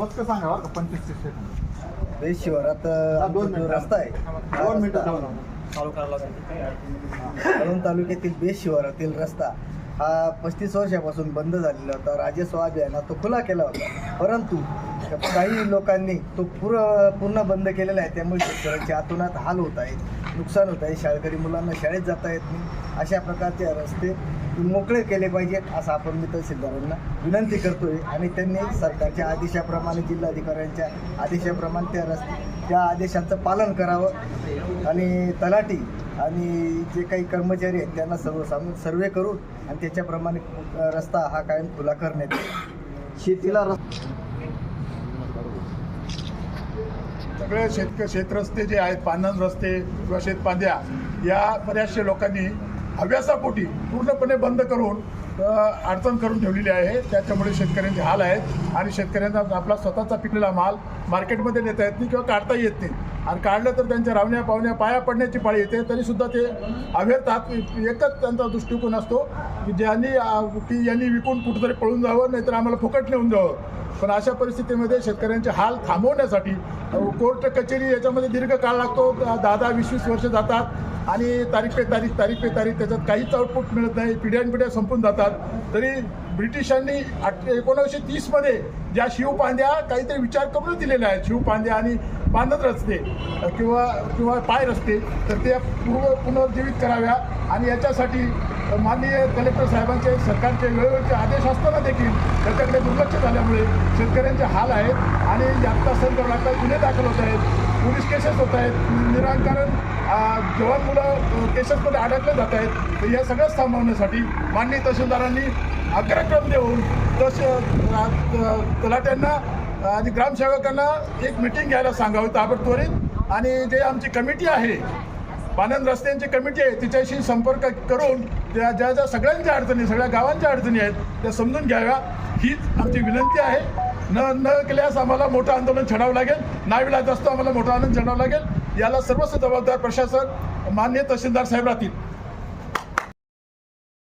मोजकं सांगा बरं का पंचवीस तीस सेकंद. बेस शिवारात हा, दोन जो मिनिटं. रस्ता आहे. हा दोन मिनिटं रस्ता- कळवण तालुक्यातील बेस शिवारातील रस्ता हा पस्तीस वर्षापासून बंद झालेला होता. राजस्व अभियानात तो खुला केला होता. परंतु काही लोकांनी तो पुर पूर्ण बंद केलेला आहे. त्यामुळे शेतकऱ्यांच्या आतोनात हाल होत आहेत. नुकसान होत आहे. शाळकरी मुलांना शाळेत जाता येत नाही. अशा प्रकारचे रस्ते मोकळे केले पाहिजेत असं आपण मी तहसीलदारांना विनंती करतोय. आणि त्यांनी सरकारच्या आदेशाप्रमाणे जिल्हाधिकाऱ्यांच्या आदेशाप्रमाणे त्या रस्ते त्या आदेशाचं पालन करावं. आणि तलाठी आणि जे काही कर्मचारी आहेत त्यांना सर्व सांगून सर्वे करून आणि त्याच्याप्रमाणे रस्ता हा कायम खुला करण्यात शेतीला रस्ता सगळे शेतक शेतरस्ते जे आहेत पानन रस्ते किंवा शेतपांद्या या बऱ्याचशा लोकांनी हव्यासापोटी पूर्णपणे बंद करून अडचण करून ठेवलेली आहे. त्याच्यामुळे शेतकऱ्यांचे हाल आहेत. आणि शेतकऱ्यांना आपला स्वतःचा पिकलेला माल मार्केटमध्ये नेता येत नाही किंवा काढता येत नाही. आणि काढलं तर त्यांच्या रावण्या पावण्या पाया पडण्याची पाळी येते तरीसुद्धा ते अभेरतात एकच त्यांचा दृष्टिकोन असतो की ज्यांनी की यांनी विकून कुठेतरी पळून जावं नाहीतर आम्हाला फुकट नेऊन जावं. पण अशा परिस्थितीमध्ये शेतकऱ्यांचे हाल थांबवण्यासाठी कोर्ट कचेरी याच्यामध्ये दीर्घ काळ लागतो. दहा दहा वीस वीस वर्ष जातात आणि तारीख पे तारीख तारीख पे तारीख त्याच्यात काहीच आउटपुट मिळत नाही. पिढ्यानपिढ्या संपून जातात. तरी ब्रिटिशांनी आठ एकोणीसशे तीसमध्ये ज्या शिवपांद्या काहीतरी विचार करून दिलेल्या आहेत शिवपांद्या आणि बांधत रस्ते किंवा किंवा पाय रस्ते तर ते पूर्व पुनर्जीवित कराव्या. आणि याच्यासाठी माननीय कलेक्टर साहेबांचे सरकारचे वेळोवेळचे आदेश असताना देखील त्याच्याकडे दुर्लक्ष झाल्यामुळे शेतकऱ्यांचे हाल आहेत. आणि जास्त संदर्भात आता गुन्हे दाखल होत आहेत. पोलीस केसेस होत आहेत. निराकरण जवान मुलं केसेसमध्ये अडकले जात आहेत. तर या सगळ्याच थांबवण्यासाठी माननीय तहसीलदारांनी अग्रक्रम देऊन तस तलाट्यांना आणि ग्रामसेवकांना एक मिटिंग घ्यायला सांगावं ताबडतोरीत आणि जे आमची कमिटी आहे पानंद रस्त्यांची कमिटी आहे तिच्याशी संपर्क करून त्या ज्या ज्या सगळ्यांच्या अडचणी सगळ्या गावांच्या अडचणी आहेत त्या समजून घ्याव्या. हीच आमची विनंती आहे. न न केल्यास आम्हाला मोठं आंदोलन छडावं लागेल. नाविलाज असतो आम्हाला मोठं आंदोलन छडावं लागेल. याला सर्वस्व जबाबदार प्रशासन मान्य तहसीलदार साहेब राहतील.